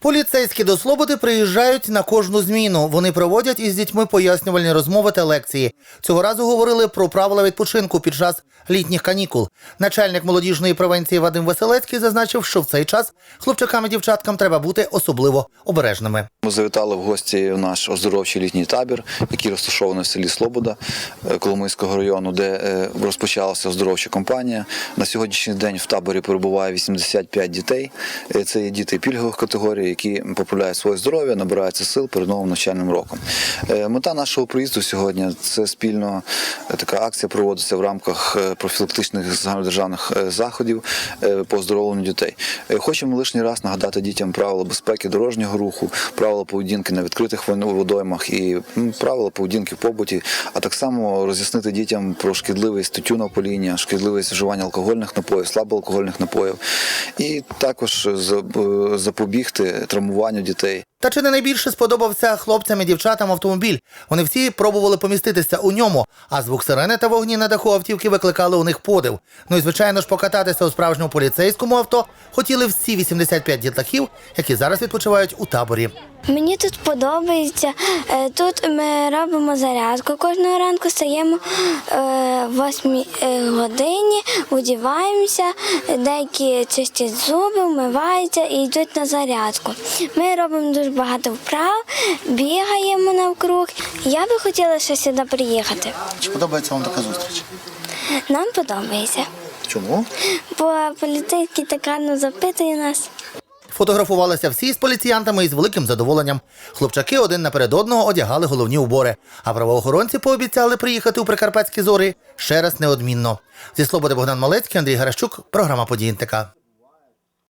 Поліцейські до Слободи приїжджають на кожну зміну. Вони проводять із дітьми пояснювальні розмови та лекції. Цього разу говорили про правила відпочинку під час літніх канікул. Начальник молодіжної превенції Вадим Веселецький зазначив, що в цей час хлопчакам і дівчаткам треба бути особливо обережними. Ми завітали в гості в наш оздоровчий літній табір, який розташований в селі Слобода е, Коломийського району, де е, розпочалася оздоровча кампанія. На сьогоднішній день в таборі перебуває 85 дітей. Е, Це є діти пільгових категорій, які поправляють своє здоров'я, набираються сил перед новим навчальним роком. Е, Мета нашого приїзду сьогодні це спільно така акція проводиться в рамках е, профілактичних загальнодержавних е, заходів е, по оздоровленню дітей. Хочемо лишній раз нагадати дітям правила безпеки дорожнього руху, правила поведінки на відкритих водоймах і правила поведінки в побуті, а так само роз'яснити дітям про шкідливість тютюнопаління, шкідливість вживання алкогольних напоїв, слабоалкогольних напоїв, і також запобігти травмуванню дітей. Та чи не найбільше сподобався хлопцям і дівчатам автомобіль? Вони всі пробували поміститися у ньому, а звук сирени та вогні на даху автівки викликали у них подив. Ну і звичайно ж покататися у справжньому поліцейському авто хотіли всі 85 дітлахів, які зараз відпочивають у таборі. Мені тут подобається. Е, Тут ми робимо зарядку. Кожного ранку стаємо е, в 8 е, годині, одіваємося, деякі чистять зуби, вмиваються і йдуть на зарядку. Ми робимо дуже багато вправ, бігаємо навкруг. Я би хотіла ще сюди приїхати. Чи подобається вам така зустріч? Нам подобається. Чому? Бо поліцейський так гарно запитує нас. Фотографувалися всі з поліціянтами із великим задоволенням. Хлопчаки один наперед одного одягали головні убори, а правоохоронці пообіцяли приїхати у Прикарпатські зори ще раз неодмінно. Зі Слободи Богдан Малецький, Андрій Гаращук, програма «Події НТК».